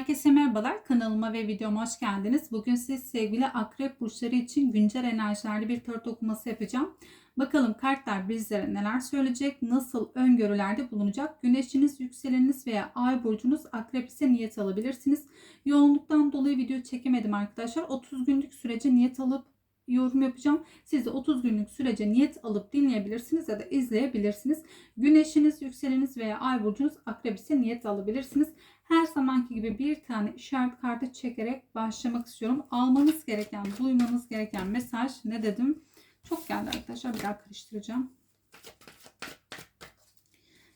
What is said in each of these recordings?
Herkese merhabalar. Kanalıma ve videoma hoş geldiniz. Bugün siz sevgili akrep burçları için güncel enerjilerle bir tarot okuması yapacağım. Bakalım kartlar bizlere neler söyleyecek, nasıl öngörülerde bulunacak. Güneşiniz, yükseleniniz veya ay burcunuz akrep ise niyet alabilirsiniz. Yoğunluktan dolayı video çekemedim arkadaşlar. 30 günlük sürece niyet alıp yorum yapacağım. Siz de 30 günlük sürece niyet alıp dinleyebilirsiniz ya da izleyebilirsiniz. Güneşiniz, yükseleniniz veya ay burcunuz akrep ise niyet alabilirsiniz. Her zamanki gibi bir tane işaret kartı çekerek başlamak istiyorum. Almanız gereken, duymanız gereken mesaj ne dedim? Çok geldi arkadaşlar. Bir daha karıştıracağım.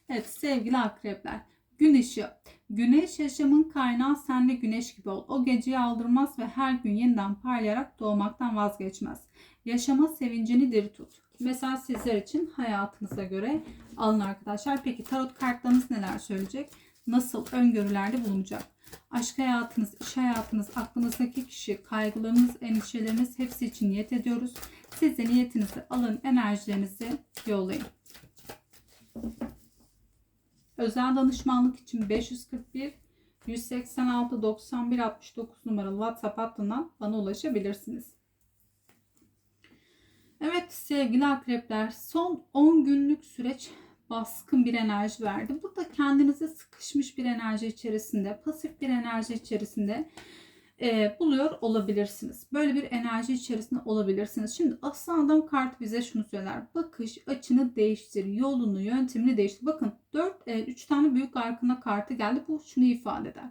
Evet sevgili akrepler. Gün ışığı. Güneş yaşamın kaynağı sen güneş gibi ol. O geceyi aldırmaz ve her gün yeniden parlayarak doğmaktan vazgeçmez. Yaşama sevincini diri tut. Mesela sizler için hayatınıza göre alın arkadaşlar. Peki tarot kartlarınız neler söyleyecek? Nasıl öngörülerde bulunacak? Aşk hayatınız, iş hayatınız, aklınızdaki kişi, kaygılarınız, endişeleriniz hepsi için niyet ediyoruz. Siz de niyetinizi alın, enerjilerinizi yollayın. Özel danışmanlık için 541 186 91 69 numaralı WhatsApp hattından bana ulaşabilirsiniz. Evet sevgili akrepler son 10 günlük süreç baskın bir enerji verdi. Burada kendinizi sıkışmış bir enerji içerisinde, pasif bir enerji içerisinde e, buluyor olabilirsiniz. Böyle bir enerji içerisinde olabilirsiniz. Şimdi aslan adam kart bize şunu söyler. Bakış açını değiştir, yolunu, yöntemini değiştir. Bakın 4 3 tane büyük arkana kartı geldi. Bu şunu ifade eder.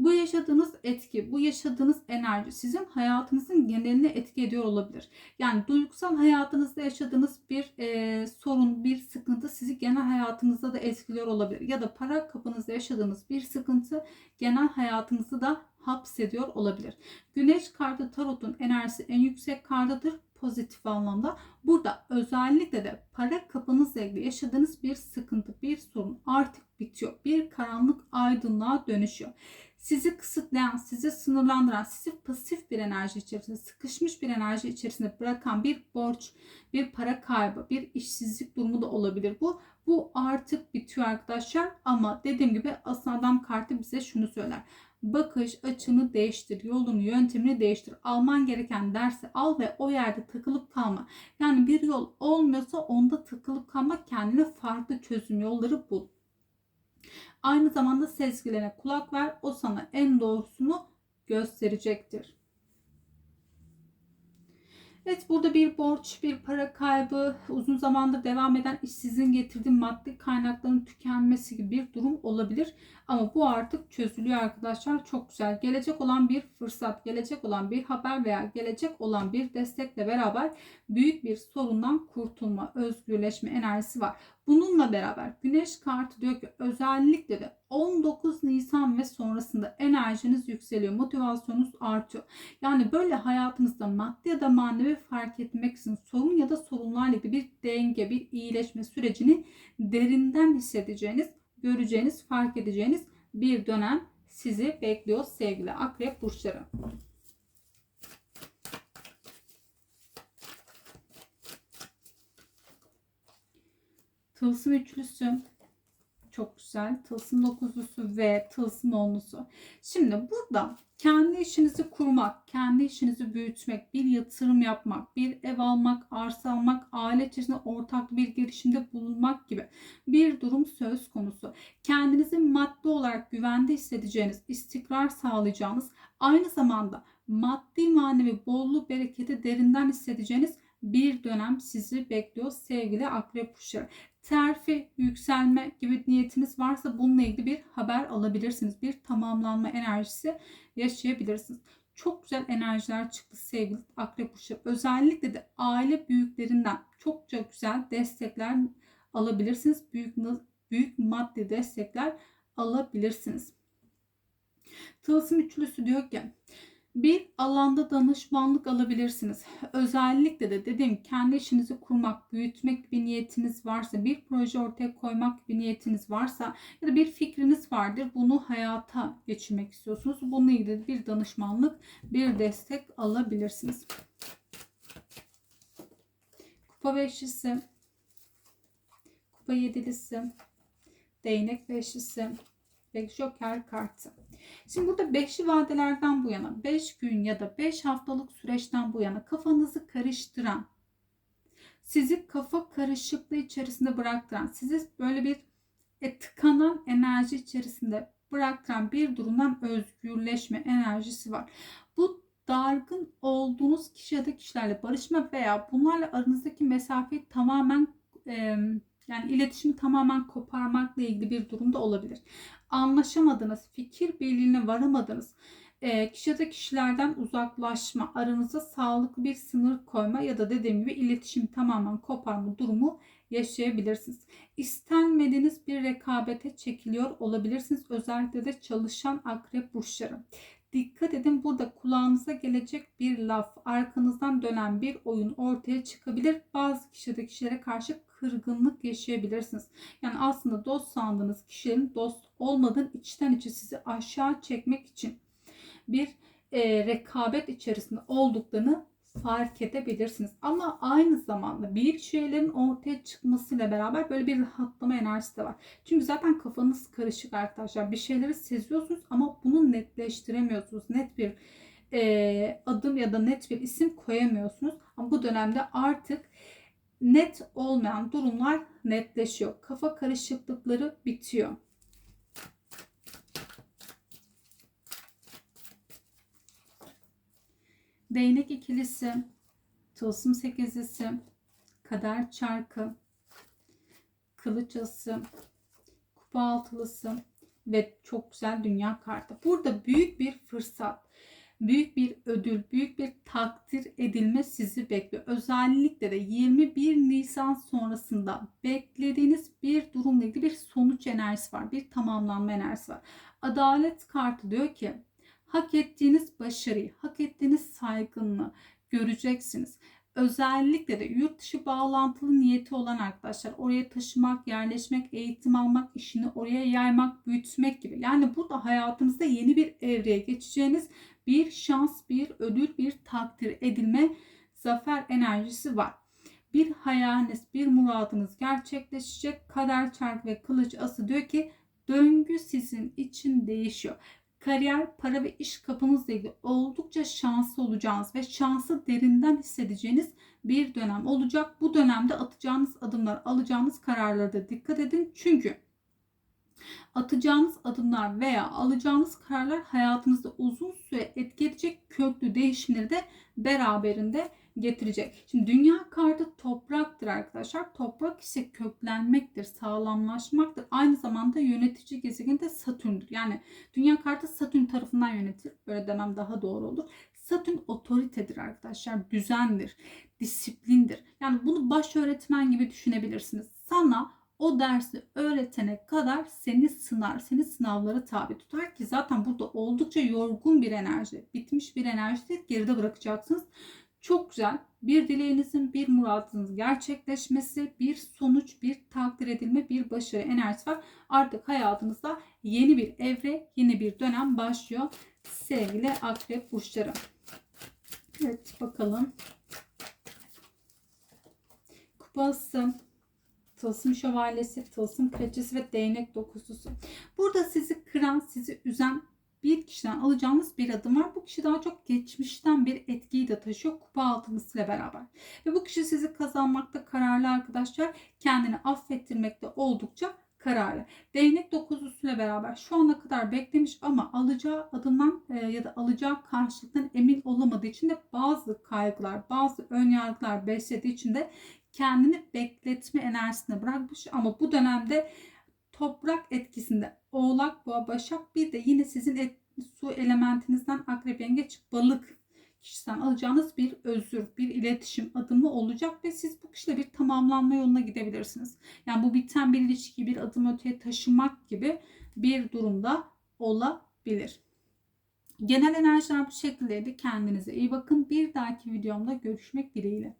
Bu yaşadığınız etki, bu yaşadığınız enerji sizin hayatınızın geneline etki ediyor olabilir. Yani duygusal hayatınızda yaşadığınız bir e, sorun, bir sıkıntı sizi genel hayatınızda da etkiliyor olabilir. Ya da para kapınızda yaşadığınız bir sıkıntı genel hayatınızı da hapsediyor olabilir. Güneş kartı tarotun enerjisi en yüksek kartıdır pozitif anlamda. Burada özellikle de para kapınızla ilgili yaşadığınız bir sıkıntı, bir sorun artık bitiyor. Bir karanlık aydınlığa dönüşüyor. Sizi kısıtlayan, sizi sınırlandıran, sizi pasif bir enerji içerisinde, sıkışmış bir enerji içerisinde bırakan bir borç, bir para kaybı, bir işsizlik durumu da olabilir bu. Bu artık bitiyor arkadaşlar ama dediğim gibi aslında adam kartı bize şunu söyler bakış açını değiştir, yolunu, yöntemini değiştir. Alman gereken dersi al ve o yerde takılıp kalma. Yani bir yol olmuyorsa onda takılıp kalma, kendine farklı çözüm yolları bul. Aynı zamanda sezgilerine kulak ver. O sana en doğrusunu gösterecektir. Evet burada bir borç, bir para kaybı, uzun zamandır devam eden işsizliğin getirdiği maddi kaynakların tükenmesi gibi bir durum olabilir. Ama bu artık çözülüyor arkadaşlar. Çok güzel. Gelecek olan bir fırsat, gelecek olan bir haber veya gelecek olan bir destekle beraber büyük bir sorundan kurtulma, özgürleşme enerjisi var. Bununla beraber güneş kartı diyor ki özellikle de 19 Nisan ve sonrasında enerjiniz yükseliyor, motivasyonunuz artıyor. Yani böyle hayatınızda maddi ya da manevi fark etmek için sorun ya da sorunlarla ilgili bir denge, bir iyileşme sürecini derinden hissedeceğiniz, göreceğiniz, fark edeceğiniz bir dönem sizi bekliyor sevgili akrep burçları. Tılsım üçlüsü çok güzel. Tılsım dokuzlusu ve tılsım onlusu. Şimdi burada kendi işinizi kurmak, kendi işinizi büyütmek, bir yatırım yapmak, bir ev almak, arsa almak, aile içerisinde ortak bir girişimde bulunmak gibi bir durum söz konusu. Kendinizi maddi olarak güvende hissedeceğiniz, istikrar sağlayacağınız, aynı zamanda maddi manevi bolluğu bereketi derinden hissedeceğiniz bir dönem sizi bekliyor sevgili akrep kuşları terfi, yükselme gibi niyetiniz varsa bununla ilgili bir haber alabilirsiniz. Bir tamamlanma enerjisi yaşayabilirsiniz. Çok güzel enerjiler çıktı sevgili akrep kuşu. Özellikle de aile büyüklerinden çokça güzel destekler alabilirsiniz. Büyük büyük maddi destekler alabilirsiniz. Tılsım üçlüsü diyor ki bir alanda danışmanlık alabilirsiniz. Özellikle de dediğim kendi işinizi kurmak, büyütmek bir niyetiniz varsa, bir proje ortaya koymak bir niyetiniz varsa ya da bir fikriniz vardır. Bunu hayata geçirmek istiyorsunuz. Bununla ilgili bir danışmanlık, bir destek alabilirsiniz. Kupa beşlisi, kupa yedilisi, değnek beşlisi, ve Joker kartı. Şimdi burada beşli vadelerden bu yana 5 gün ya da 5 haftalık süreçten bu yana kafanızı karıştıran sizi kafa karışıklığı içerisinde bıraktıran sizi böyle bir e, tıkanan enerji içerisinde bıraktıran bir durumdan özgürleşme enerjisi var. Bu dargın olduğunuz kişi ya da kişilerle barışma veya bunlarla aranızdaki mesafeyi tamamen e, yani iletişimi tamamen koparmakla ilgili bir durumda olabilir. Anlaşamadınız, fikir birliğine varamadınız. E, kişi ya da kişilerden uzaklaşma, aranıza sağlıklı bir sınır koyma ya da dediğim gibi iletişim tamamen koparma durumu yaşayabilirsiniz. İstenmediğiniz bir rekabete çekiliyor olabilirsiniz. Özellikle de çalışan akrep burçları. Dikkat edin burada kulağınıza gelecek bir laf, arkanızdan dönen bir oyun ortaya çıkabilir. Bazı kişide kişilere karşı kırgınlık yaşayabilirsiniz. Yani aslında dost sandığınız kişilerin dost olmadığını içten içe sizi aşağı çekmek için bir e, rekabet içerisinde olduklarını fark edebilirsiniz. Ama aynı zamanda büyük şeylerin ortaya çıkmasıyla beraber böyle bir rahatlama enerjisi de var. Çünkü zaten kafanız karışık arkadaşlar. Bir şeyleri seziyorsunuz ama bunu netleştiremiyorsunuz. Net bir e, adım ya da net bir isim koyamıyorsunuz. Ama bu dönemde artık net olmayan durumlar netleşiyor. Kafa karışıklıkları bitiyor. Değnek ikilisi, tılsım sekizlisi, kader çarkı, kılıç ası, kupa altılısı ve çok güzel dünya kartı. Burada büyük bir fırsat, büyük bir ödül, büyük bir takdir edilme sizi bekliyor. Özellikle de 21 Nisan sonrasında beklediğiniz bir durumla ilgili bir sonuç enerjisi var. Bir tamamlanma enerjisi var. Adalet kartı diyor ki hak ettiğiniz başarıyı, hak ettiğiniz saygınlığı göreceksiniz. Özellikle de yurt dışı bağlantılı niyeti olan arkadaşlar oraya taşımak, yerleşmek, eğitim almak, işini oraya yaymak, büyütmek gibi. Yani burada hayatınızda yeni bir evreye geçeceğiniz bir şans, bir ödül, bir takdir edilme zafer enerjisi var. Bir hayaliniz, bir muradınız gerçekleşecek. Kader çark ve kılıç ası diyor ki döngü sizin için değişiyor kariyer, para ve iş kapınızla ilgili oldukça şanslı olacağınız ve şansı derinden hissedeceğiniz bir dönem olacak. Bu dönemde atacağınız adımlar, alacağınız kararlara da dikkat edin. Çünkü atacağınız adımlar veya alacağınız kararlar hayatınızda uzun süre etki edecek köklü değişimleri de beraberinde getirecek. Şimdi dünya kartı topraktır arkadaşlar. Toprak ise köklenmektir, sağlamlaşmaktır. Aynı zamanda yönetici gezegen de Satürn'dür. Yani dünya kartı Satürn tarafından yönetilir. Böyle demem daha doğru olur. Satürn otoritedir arkadaşlar. Düzendir, disiplindir. Yani bunu baş öğretmen gibi düşünebilirsiniz. Sana o dersi öğretene kadar seni sınar, seni sınavlara tabi tutar ki zaten burada oldukça yorgun bir enerji, bitmiş bir enerji geride bırakacaksınız. Çok güzel. Bir dileğinizin, bir muradınızın gerçekleşmesi, bir sonuç, bir takdir edilme, bir başarı enerjisi var. Artık hayatınızda yeni bir evre, yeni bir dönem başlıyor. Sevgili akrep burçları. Evet bakalım. Kupası, tılsım şövalyesi, tılsım kraliçesi ve değnek dokuzusu. Burada sizi kıran, sizi üzen bir kişiden alacağınız bir adım var. Bu kişi daha çok geçmişten bir etkiyi de taşıyor kupa altınısıyla beraber. Ve bu kişi sizi kazanmakta kararlı arkadaşlar. Kendini affettirmekte oldukça kararlı. Değnek dokuzlusuyla beraber şu ana kadar beklemiş ama alacağı adımdan e, ya da alacağı karşılıktan emin olamadığı için de bazı kaygılar, bazı ön yargılar beslediği için de kendini bekletme enerjisine bırakmış ama bu dönemde toprak etkisinde Oğlak, Boğa, Başak bir de yine sizin et, su elementinizden Akrep, Yengeç, Balık kişiden alacağınız bir özür, bir iletişim adımı olacak ve siz bu kişiyle bir tamamlanma yoluna gidebilirsiniz. Yani bu biten bir ilişki bir adım öteye taşımak gibi bir durumda olabilir. Genel enerjiler bu şekildeydi. Kendinize iyi bakın. Bir dahaki videomda görüşmek dileğiyle.